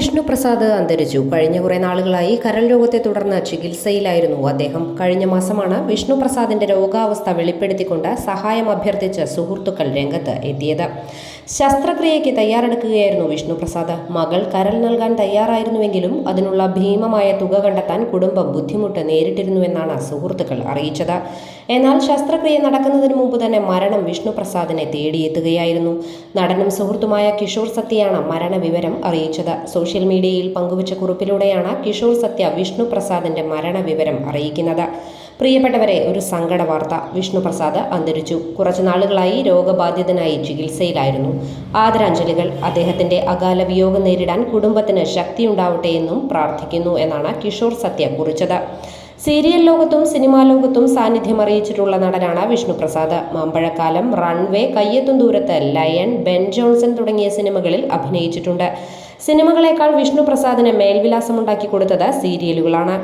വിഷ്ണു പ്രസാദ് അന്തരിച്ചു. കഴിഞ്ഞ കുറെ നാളുകളായി കരൾ രോഗത്തെ തുടർന്ന് ചികിത്സയിലായിരുന്നു അദ്ദേഹം. കഴിഞ്ഞ മാസമാണ് വിഷ്ണു പ്രസാദിന്റെ രോഗാവസ്ഥ വെളിപ്പെടുത്തിക്കൊണ്ട് സഹായം അഭ്യർത്ഥിച്ച് സുഹൃത്തുക്കൾ രംഗത്ത് എത്തിയത്. ശസ്ത്രക്രിയയ്ക്ക് തയ്യാറെടുക്കുകയായിരുന്നു വിഷ്ണു പ്രസാദ് മകൾ കരൾ നൽകാൻ തയ്യാറായിരുന്നുവെങ്കിലും അതിനുള്ള ഭീമമായ തുക കണ്ടെത്താൻ കുടുംബം ബുദ്ധിമുട്ട് നേരിട്ടിരുന്നുവെന്നാണ് സുഹൃത്തുക്കൾ അറിയിച്ചത്. എന്നാൽ ശസ്ത്രക്രിയ നടക്കുന്നതിന് മുമ്പ് തന്നെ മരണം വിഷ്ണു പ്രസാദിനെ തേടിയെത്തുകയായിരുന്നു. നടനും സുഹൃത്തുമായ കിഷോർ സത്യയാണ് മരണവിവരം അറിയിച്ചത്. സോഷ്യൽ മീഡിയയിൽ പങ്കുവച്ച കുറിപ്പിലൂടെയാണ് കിഷോർ സത്യ വിഷ്ണു പ്രസാദിന്റെ മരണവിവരം അറിയിക്കുന്നത്. പ്രിയപ്പെട്ടവരെ ഒരു സങ്കട വാർത്ത വിഷ്ണു പ്രസാദ് അന്തരിച്ചു. കുറച്ചു നാളുകളായി രോഗബാധിതനായി ചികിത്സയിലായിരുന്നു. ആദരാഞ്ജലികൾ അദ്ദേഹത്തിന്റെ അകാല വിയോഗം നേരിടാൻ കുടുംബത്തിന് ശക്തിയുണ്ടാവട്ടെ എന്നും പ്രാർത്ഥിക്കുന്നു എന്നാണ് കിഷോർ സത്യ കുറിച്ചത്. സീരിയൽ ലോകത്തും സിനിമാ ലോകത്തും സാന്നിധ്യം അറിയിച്ചിട്ടുള്ള നടനാണ് വിഷ്ണുപ്രസാദ് മാമ്പഴക്കാലം റൺവേ കയ്യെത്തും ദൂരത്ത് ലയൺ ബെൻ ജോൺസൺ തുടങ്ങിയ സിനിമകളിൽ അഭിനയിച്ചിട്ടുണ്ട്. സിനിമകളെക്കാൾ വിഷ്ണു പ്രസാദിന് മേൽവിലാസമുണ്ടാക്കി കൊടുത്തത് സീരിയലുകളാണ്.